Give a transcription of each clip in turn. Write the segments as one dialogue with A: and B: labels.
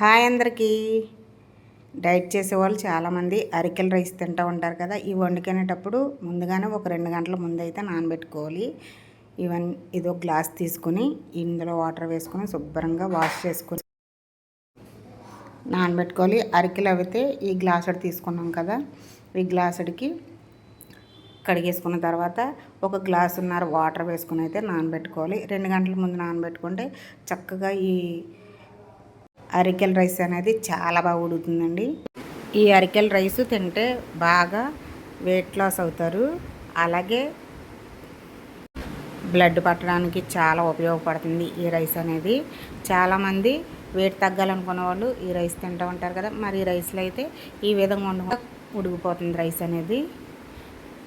A: Hi అందరికీ. Diet చేసేవాళ్ళు చాలామంది అరికెల రైస్ తింటూ ఉంటారు కదా ఇవి వండుకునేటప్పుడు ముందుగానే ఒక రెండు గంటల ముందు అయితే నానబెట్టుకోవాలి. ఇవన్నీ ఇదో గ్లాస్ తీసుకుని ఇందులో వాటర్ వేసుకొని శుభ్రంగా వాష్ చేసుకొని నానబెట్టుకోవాలి. అరికెలు అయితే ఈ గ్లాసుడు తీసుకున్నాం కదా ఈ గ్లాసుడికి కడిగేసుకున్న తర్వాత ఒక గ్లాసున్నర వాటర్ వేసుకుని అయితే నానబెట్టుకోవాలి. రెండు గంటల ముందు నానబెట్టుకుంటే చక్కగా ఈ అరికెల రైస్ అనేది చాలా బాగా ఉడుకుతుందండి. ఈ అరికెల రైస్ తింటే బాగా వెయిట్ లాస్ అవుతారు. అలాగే బ్లడ్ పట్టడానికి చాలా ఉపయోగపడుతుంది ఈ రైస్ అనేది. చాలామంది వెయిట్ తగ్గాలనుకున్న వాళ్ళు ఈ రైస్ తింటూ ఉంటారు కదా మరి ఈ రైస్లో అయితే ఈ విధంగా ఉండ ఉడికిపోతుంది రైస్ అనేది.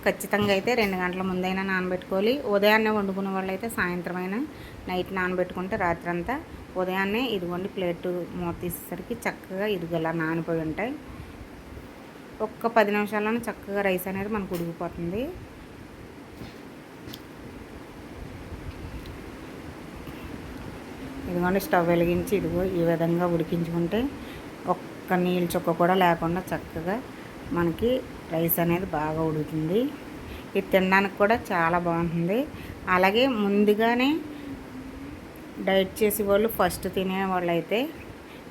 A: ఖచ్చితంగా అయితే రెండు గంటల ముందైనా నానబెట్టుకోవాలి. ఉదయాన్నే వండుకునే వాళ్ళు అయితే సాయంత్రం అయినా నైట్ నానబెట్టుకుంటే రాత్రి అంతా ఉదయాన్నే ఇదిగోండి ప్లేట్ మూత తీసేసరికి చక్కగా ఇదిగలా నానిపోయి ఉంటాయి. ఒక్క పది నిమిషాల్లోనే చక్కగా రైస్ అనేది మనకు ఉడికిపోతుంది. ఇదిగోండి స్టవ్ వెలిగించి ఇదిగో ఈ విధంగా ఉడికించుకుంటే ఒక్క నీళ్ళు చుక్క కూడా లేకుండా చక్కగా మనకి రైస్ అనేది బాగా ఉడుకుతుంది. ఇది తినడానికి కూడా చాలా బాగుంటుంది. అలాగే ముందుగానే డైట్ చేసే వాళ్ళు ఫస్ట్ తినే వాళ్ళు అయితే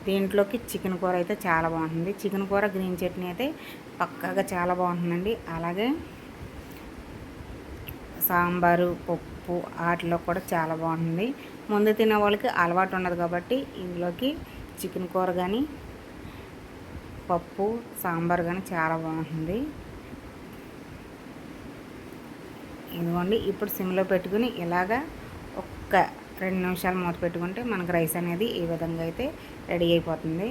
A: దీంట్లోకి చికెన్ కూర అయితే చాలా బాగుంటుంది. చికెన్ కూర గ్రీన్ చట్నీ అయితే పక్కాగా చాలా బాగుంటుందండి. అలాగే సాంబారు పప్పు వాటిలో కూడా చాలా బాగుంటుంది. ముందు తినే వాళ్ళకి అలవాటు ఉండదు కాబట్టి ఇందులోకి చికెన్ కూర కానీ పప్పు సాంబార్ కానీ చాలా బాగుంటుంది. ఇదిగోండి ఇప్పుడు సిమ్లో పెట్టుకుని ఇలాగా ఒక్క రెండు నిమిషాలు మూత పెట్టుకుంటే మనకు రైస్ అనేది ఈ విధంగా అయితే రెడీ అయిపోతుంది.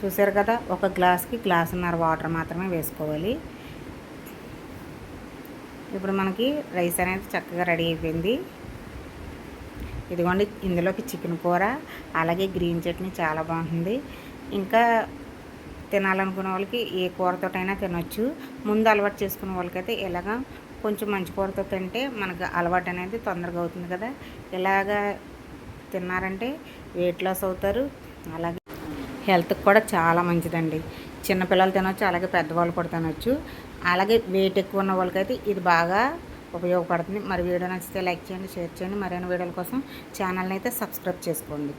A: చూసారు కదా ఒక గ్లాస్కి గ్లాసున్నర వాటర్ మాత్రమే వేసుకోవాలి. ఇప్పుడు మనకి రైస్ అనేది చక్కగా రెడీ అయిపోయింది. ఇదిగోండి ఇందులోకి చికెన్ కూర అలాగే గ్రీన్ చట్నీ చాలా బాగుంటుంది. ఇంకా తినాలనుకునే వాళ్ళకి ఏ కూరతోటైనా తినొచ్చు. ముందు అలవాటు చేసుకునే వాళ్ళకైతే ఇలాగ కొంచెం మంచి కూరతో తింటే మనకు అలవాటు అనేది తొందరగా అవుతుంది కదా. ఇలాగ తిన్నారంటే వెయిట్ లాస్ అవుతారు. అలాగే హెల్త్కి కూడా చాలా మంచిదండి. చిన్నపిల్లలు తినొచ్చు అలాగే పెద్దవాళ్ళు కూడా తినొచ్చు. అలాగే వెయిట్ ఎక్కువ ఉన్న వాళ్ళకైతే ఇది బాగా ఉపయోగపడుతుంది. మరి వీడియో నచ్చితే లైక్ చేయండి షేర్ చేయండి. మరైన వీడియోల కోసం ఛానల్ని అయితే సబ్స్క్రైబ్ చేసుకోండి.